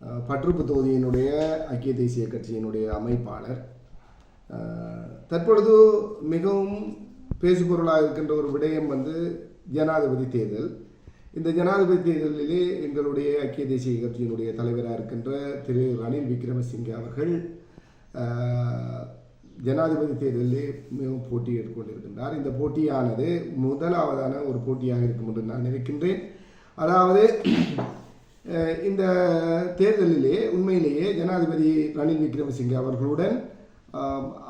பற்றுப்பு தொகுதியினுடைய ஐக்கிய தேசிய கட்சியினுடைய அமைப்பாளர். தற்பொழுது மிகவும் பேசுபொருளாக இருக்கின்ற ஒரு விடயம் வந்து ஜனாதிபதி தேர்தல். இந்த ஜனாதிபதி தேர்தலிலே எங்களுடைய ஐக்கிய தேசிய கட்சியினுடைய தலைவராக இருக்கின்ற திரு ரணில் விக்ரமசிங்கே அவர்கள் ஜனாதிபதி தேர்தலிலே மிகவும் போட்டியிட்டுக் கொண்டிருக்கின்றார் இந்த போட்டியானது முதலாவதான ஒரு போட்டியாக இருக்கும் என்று நான் நினைக்கின்றேன். அதாவது இந்த தேர்தலிலே உண்மையிலேயே ஜனாதிபதி ரணில் விக்ரமசிங்கே அவர்களுடன்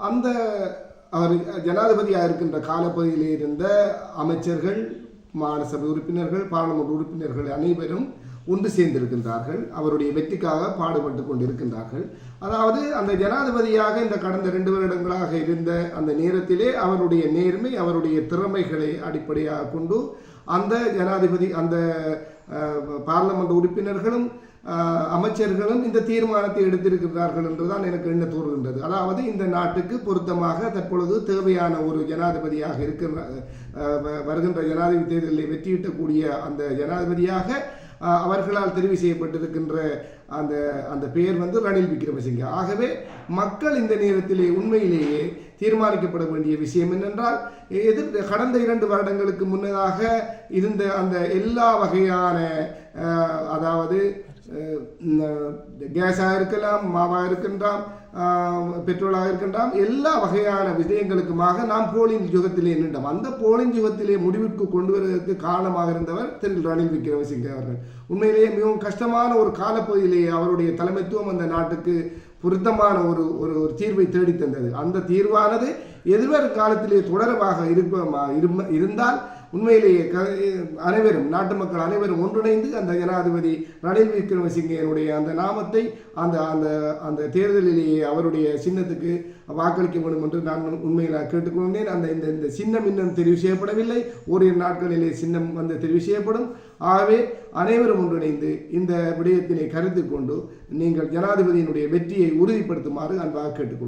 அந்த அவர் ஜனாதிபதியாக இருக்கின்ற காலப்பகுதியில் இருந்த அமைச்சர்கள் மாநிலசபை உறுப்பினர்கள் பாராளுமன்ற உறுப்பினர்கள் அனைவரும் ஒன்று சேர்ந்திருக்கின்றார்கள். அவருடைய வெற்றிக்காக பாடுபட்டு கொண்டிருக்கின்றார்கள். அதாவது அந்த ஜனாதிபதியாக இந்த கடந்த ரெண்டு வருடங்களாக இருந்த அந்த நேரத்திலே அவருடைய நேர்மை அவருடைய திறமைகளை அடிப்படையாக கொண்டு அந்த ஜனாதிபதி அந்த பார்லமெண்ட் உறுப்பினர்களும் அமைச்சர்களும் இந்த தீர்மானத்தை எடுத்திருக்கிறார்கள் என்றுதான் எனக்கு எண்ண தோன்றுகின்றது. அதாவது இந்த நாட்டுக்கு பொருத்தமாக தற்பொழுது தேவையான ஒரு ஜனாதிபதியாக இருக்கின்ற வ- வருகின்ற ஜனாதிபதி தேர்தலில் வெற்றியிட்டக்கூடிய அந்த ஜனாதிபதியாக அவர்களால் தெரிவு செய்யப்பட்டிருக்கின்ற அந்த அந்த பெயர் வந்து ரணில் விக்ரமசிங்க. ஆகவே மக்கள் இந்த நேரத்திலே உண்மையிலேயே தீர்மானிக்கப்பட வேண்டிய விஷயம் என்னென்றால் எதிர் கடந்த இரண்டு வருடங்களுக்கு முன்னதாக இருந்த அந்த எல்லா வகையான அதாவது கேஸாக இருக்கலாம் மாவாக இருக்கின்றாம் பெட்ரோலாக இருக்கின்றாம் எல்லா வகையான விஷயங்களுக்குமாக நாம் போலிங் யுகத்திலே நின்றோம் அந்த போலிங் யுகத்திலே முடிவிற்கு கொண்டு வருவதற்கு காரணமாக இருந்தவர் திரு ரணில் விக்ரமசிங்கே அவர்கள் உண்மையிலேயே மிகவும் கஷ்டமான ஒரு காலப்பகுதியிலேயே அவருடைய தலைமைத்துவம் அந்த நாட்டுக்கு பொருத்தமான ஒரு ஒரு ஒரு தீர்வை தேடித் தந்தது அந்த தீர்வானது எதிர்வரும் காலத்திலே தொடர்பாக இருப்ப இருந்தால் உண்மையிலேயே க அனைவரும் நாட்டு மக்கள் அனைவரும் ஒன்றிணைந்து அந்த ஜனாதிபதி ரணில் விக்ரமசிங்கனுடைய அந்த நாமத்தை அந்த அந்த அந்த தேர்தலிலேயே அவருடைய சின்னத்துக்கு வாக்களிக்க வேண்டும் என்று நான் உண்மையில் கேட்டுக்கொண்டேன் அந்த இந்த இந்த சின்னம் இன்னும் தெரிவு செய்யப்படவில்லை. ஓரிரு நாட்களிலே சின்னம் வந்து தெரிவு செய்யப்படும். ஆகவே அனைவரும் ஒன்றிணைந்து இந்த விடயத்தினை கருத்து கொண்டு நீங்கள் ஜனாதிபதியினுடைய வெற்றியை உறுதிப்படுத்துமாறு அன்பாக கேட்டுக்கொள்கிறேன்.